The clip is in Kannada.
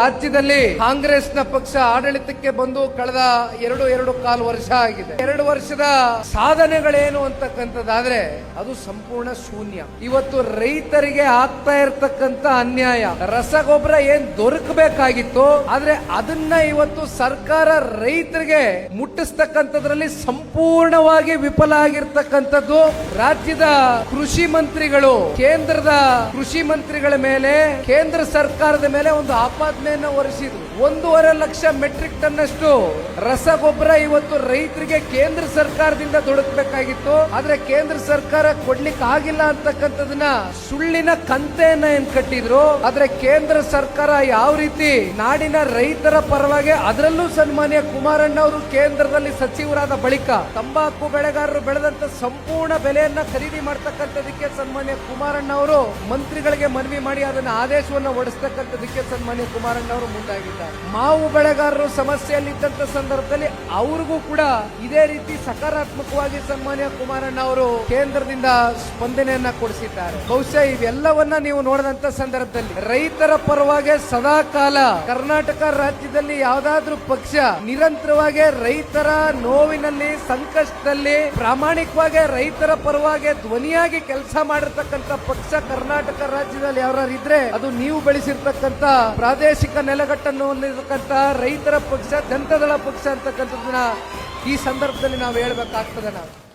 ರಾಜ್ಯದಲ್ಲಿ ಕಾಂಗ್ರೆಸ್ನ ಪಕ್ಷ ಆಡಳಿತಕ್ಕೆ ಬಂದು ಕಳೆದ ಎರಡು ಎರಡು ಕಾಲು ವರ್ಷ ಆಗಿದೆ. ಎರಡು ವರ್ಷದ ಸಾಧನೆಗಳೇನು ಅಂತಕ್ಕಂಥದ್ದಾದ್ರೆ ಅದು ಸಂಪೂರ್ಣ ಶೂನ್ಯ. ಇವತ್ತು ರೈತರಿಗೆ ಆಗ್ತಾ ಇರತಕ್ಕಂತ ಅನ್ಯಾಯ. ರಸಗೊಬ್ಬರ ಏನ್ ದೊರಕಬೇಕಾಗಿತ್ತು, ಆದ್ರೆ ಅದನ್ನ ಇವತ್ತು ಸರ್ಕಾರ ರೈತರಿಗೆ ಮುಟ್ಟಿಸ್ತಕ್ಕಂಥದ್ರಲ್ಲಿ ಸಂಪೂರ್ಣವಾಗಿ ವಿಫಲ ಆಗಿರ್ತಕ್ಕಂಥದ್ದು ರಾಜ್ಯದ ಕೃಷಿ ಮಂತ್ರಿಗಳು. ಕೇಂದ್ರದ ಕೃಷಿ ಮಂತ್ರಿಗಳ ಮೇಲೆ, ಕೇಂದ್ರ ಸರ್ಕಾರದ ಮೇಲೆ ಒಂದು ಆಪಾದನೆಯನ್ನ ಹೊರಿಸಿದ್ರು. ಒಂದೂವರೆ ಲಕ್ಷ ಮೆಟ್ರಿಕ್ ಟನ್ ಅಷ್ಟು ರಸಗೊಬ್ಬರ ಇವತ್ತು ರೈತರಿಗೆ ಕೇಂದ್ರ ಸರ್ಕಾರದಿಂದ ದೊರಕಬೇಕಾಗಿತ್ತು. ಆದ್ರೆ ಕೇಂದ್ರ ಸರ್ಕಾರ ಕೊಡ್ಲಿಕ್ಕೆ ಆಗಿಲ್ಲ ಅಂತಕ್ಕಂಥದನ್ನ ಸುಳ್ಳಿನ ಕಂತೆಯನ್ನ ಏನ್ ಕಟ್ಟಿದ್ರು? ಆದ್ರೆ ಕೇಂದ್ರ ಸರ್ಕಾರ ಯಾವ ರೀತಿ ನಾಡಿನ ರೈತರ ಪರವಾಗಿ ಅದರಲ್ಲೂ ಸನ್ಮಾನ್ಯ ಕುಮಾರಣ್ಣ ಅವರು ಕೇಂದ್ರದಲ್ಲಿ ಸಚಿವರಾದ ಬಳಿಕ ತಂಬಾಕು ಬೆಳೆಗಾರರು ಬೆಳೆದಂತ ಸಂಪೂರ್ಣ ಬೆಲೆಯನ್ನ ಖರೀದಿ ಮಾಡ್ತಕ್ಕಂಥದಕ್ಕೆ ಸನ್ಮಾನ್ಯ ಕುಮಾರಣ್ಣ ಅವರು ಮಂತ್ರಿಗಳಿಗೆ ಮನವಿ ಮಾಡಿ ಅದನ್ನ ಆದೇಶವನ್ನ ಹೊಡಿಸ್ತಕ್ಕಂಥದಕ್ಕೆ ಸನ್ಮಾನ್ಯ ಕುಮಾರಣ್ಣ ಅವರು ಮುಂದಾಗಿದ್ದಾರೆ. ಮಾವು ಬೆಳೆಗಾರರು ಸಮಸ್ಯೆಯಲ್ಲಿದ್ದಂತ ಸಂದರ್ಭದಲ್ಲಿ ಅವ್ರಿಗೂ ಕೂಡ ಇದೇ ರೀತಿ ಸಕಾರಾತ್ಮಕವಾಗಿ ಸನ್ಮಾನ್ಯ ಕುಮಾರಣ್ಣ ಅವರು ಕೇಂದ್ರದಿಂದ ಸ್ಪಂದನೆಯನ್ನ ಕೊಡಿಸಿದ್ದಾರೆ. ಬಹುಶಃ ಇವೆಲ್ಲವನ್ನ ನೀವು ನೋಡಿದಂತ ಸಂದರ್ಭದಲ್ಲಿ ರೈತರ ಪರವಾಗಿ ಸದಾ ಕಾಲ ಕರ್ನಾಟಕ ರಾಜ್ಯದಲ್ಲಿ ಯಾವ್ದಾದ್ರೂ ಪಕ್ಷ ನಿರಂತರವಾಗಿ ರೈತರ ನೋವಿನಲ್ಲಿ, ಸಂಕಷ್ಟದಲ್ಲಿ ಪ್ರಾಮಾಣಿಕವಾಗಿ ರೈತರ ಪರವಾಗಿ ಧ್ವನಿಯಾಗಿ ಕೆಲಸ ಮಾಡಿರ್ತಕ್ಕಂಥ ಪಕ್ಷ ಕರ್ನಾಟಕ ರಾಜ್ಯದಲ್ಲಿ ಯಾರು ಇದ್ರೆ ಅದು ನೀವು ಬೆಳೆಸಿರ್ತಕ್ಕಂಥ ಪ್ರಾದೇಶಿಕ ನೆಲೆಗಟ್ಟನ್ನು ಹೊಂದಿರತಕ್ಕಂಥ ರೈತರ ಪಕ್ಷ ಜನತಾದಳ ಪಕ್ಷ ಅಂತಕ್ಕಂಥದ್ದನ್ನ ಈ ಸಂದರ್ಭದಲ್ಲಿ ನಾವು ಹೇಳ್ಬೇಕಾಗ್ತದೆ ನಾವು.